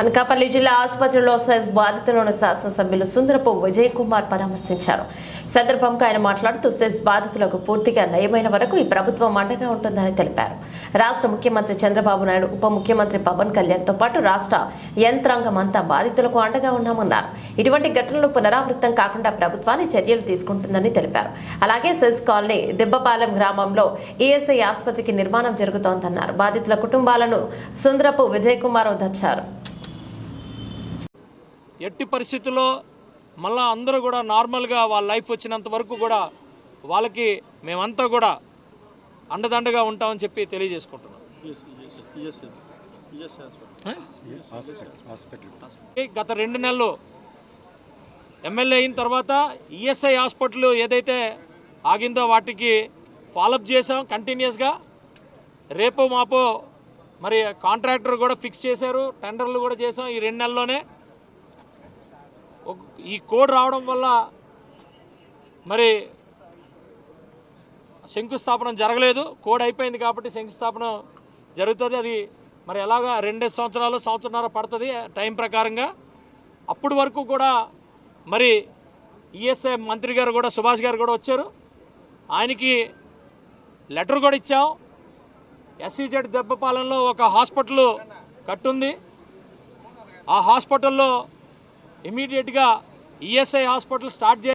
అనకాపల్లి జిల్లా ఆసుపత్రిలో సెస్ బాధితులను శాసనసభ్యులు సుందరపు విజయ్ కుమార్ పరామర్శించారు. సందర్భంగా ఆయన మాట్లాడుతూ సెస్ బాధితులకు పూర్తిగా నయమైన వరకు ఈ ప్రభుత్వం అండగా ఉంటుందని తెలిపారు. రాష్ట్ర ముఖ్యమంత్రి చంద్రబాబు నాయుడు ఉప ముఖ్యమంత్రి పవన్ కళ్యాణ్తో పాటు రాష్ట్ర యంత్రాంగం అంతా బాధితులకు అండగా ఉన్నామన్నారు. ఇటువంటి ఘటనలు పునరావృతం కాకుండా ప్రభుత్వాన్ని చర్యలు తీసుకుంటుందని తెలిపారు. అలాగే సెస్ కాలనీ దిబ్బపాలెం గ్రామంలో ఈఎస్ఐ ఆసుపత్రికి నిర్మాణం జరుగుతోందన్నారు. బాధితుల కుటుంబాలను సుందరపు విజయ్ కుమార్ ఓదార్చారు. ఎట్టి పరిస్థితుల్లో మళ్ళా అందరూ కూడా నార్మల్గా వాళ్ళ లైఫ్ వచ్చినంత వరకు కూడా వాళ్ళకి మేమంతా కూడా అండదండగా ఉంటామని చెప్పి తెలియజేసుకుంటున్నాం. గత రెండు నెలలు ఎమ్మెల్యే అయిన తర్వాత ఈఎస్ఐ హాస్పిటల్ ఏదైతే ఆగిందో వాటికి ఫాలోఅప్ చేసాం కంటిన్యూస్గా రేపు మాపో మరి కాంట్రాక్టర్ కూడా ఫిక్స్ చేశారు టెండర్లు కూడా చేసాం ఈ రెండు నెలల్లోనే. ఈ కోడ్ రావడం వల్ల మరి శంకుస్థాపన జరగలేదు. కోడ్ అయిపోయింది కాబట్టి శంకుస్థాపన జరుగుతుంది. అది మరి ఎలాగా రెండు సంవత్సరాలు సంవత్సరంన్నర పడుతుంది టైం ప్రకారంగా. అప్పటి వరకు కూడా మరి ఈఎస్ఐ మంత్రి గారు కూడా సుభాష్ గారు కూడా వచ్చారు. ఆయనకి లెటర్ కూడా ఇచ్చాం. ఎస్సీజెడ్ దెబ్బపాలెంలో ఒక హాస్పిటల్ కట్టుంది. ఆ హాస్పిటల్లో ఇమీడియట్గా ఈఎస్ఐ హాస్పిటల్ స్టార్ట్ చే